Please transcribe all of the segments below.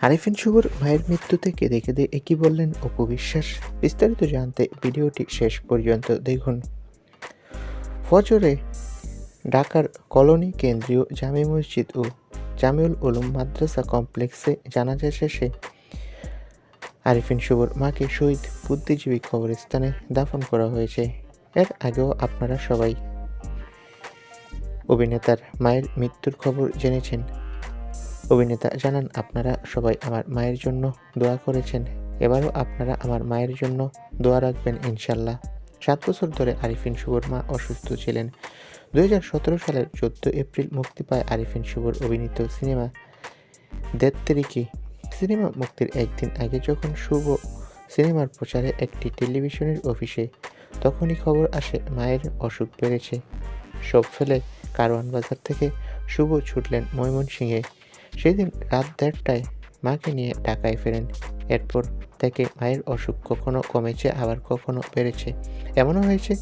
আরিফিন শুভর মায়ের মৃত্যুতে কেঁদে কেঁদে একই বললেন, অপু বিশ্বাস, বিস্তারিত জানতে ভিডিওটি শেষ পর্যন্ত দেখুন। ফজরে ঢাকার কলোনি কেন্দ্রীয় জামে মসজিদ ও জামিউল উলুম মাদ্রাসা কমপ্লেক্সে জানাজা শেষে আরিফিন শুভর মাকে শহীদ বুদ্ধিজীবী কবরস্থানে দাফন করা হয়েছে। এর আগেও আপনারা সবাই অভিনেতার মায়ের মৃত্যুর খবর জেনেছেন। অভিনেতা, জানান আপনারা সবাই আমার মায়ের জন্য দোয়া করেছেন। এবারও আপনারা আমার মায়ের জন্য দোয়া রাখবেন ইনশাল্লাহ। সাত বছর ধরে আরিফিন শুভর মা অসুস্থ ছিলেন। দু হাজার সতেরো সালের চোদ্দ এপ্রিল মুক্তি পায় আরিফিন শুভর অভিনীত সিনেমা দেত্তেরিকি সিনেমা মুক্তির একদিন আগে যখন শুভ সিনেমার প্রচারে একটি টেলিভিশনের অফিসে, তখনই খবর আসে মায়ের অসুখ বেড়েছে। সব ফেলে কারওয়ান বাজার থেকে শুভ ছুটলেন ময়মনসিংহে। সেদিন রাত দেড়টায় মাকে নিয়ে ঢাকায় ফেরেন। এরপর থেকে মায়ের অসুখ কখনো কমেছে, আবার কখনো বেড়েছে। এমনও হয়েছে,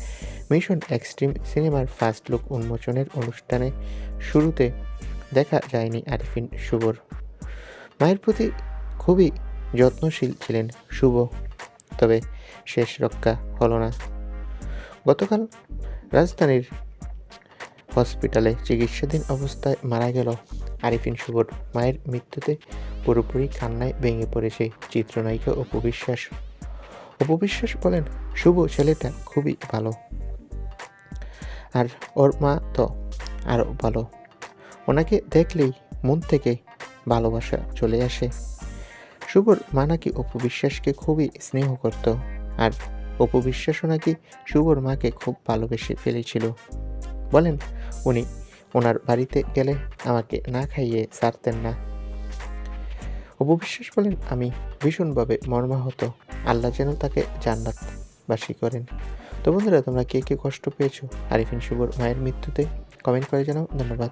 মিশন এক্সট্রিম সিনেমার ফার্স্ট লুক উন্মোচনের অনুষ্ঠানে শুরুতে দেখা যায়নি আরিফিন, শুভর। মায়ের প্রতি খুবই যত্নশীল ছিলেন শুভ, তবে শেষ রক্ষা হলো না। গতকাল রাজধানীর হসপিটালে চিকিৎসাধীন অবস্থায় মারা গেল। আরিফিন শুভর মায়ের মৃত্যুতে পুরোপুরি কান্নায় ভেঙে পড়েছে চিত্রনায়িকা অপু বিশ্বাস। অপু বিশ্বাস বলেন, শুভ ছেলেটা খুবই ভালো। আর ওর মা তো আরও ভালো। ওনাকে দেখলেই মন থেকে ভালোবাসা চলে আসে। শুভর মা নাকি অপু বিশ্বাসকে খুবই স্নেহ করত, আর অপু বিশ্বাসও নাকি শুভর মাকে খুব ভালোবেসে ফেলেছিল। বলেন উনি, ওনার বাড়িতে গেলে আমাকে না খাইয়ে সারতেন না। অপু বিশ্বাস বলেন, আমি ভীষণভাবে মর্মাহত। আল্লাহ যেন তাকে জান্নাত জান্নাতবাসী করেন। তো বন্ধুরা, তোমরা কে কে কষ্ট পেয়েছ? আরিফিন শুভর মায়ের মৃত্যুতে কমেন্ট করে জানাও। ধন্যবাদ।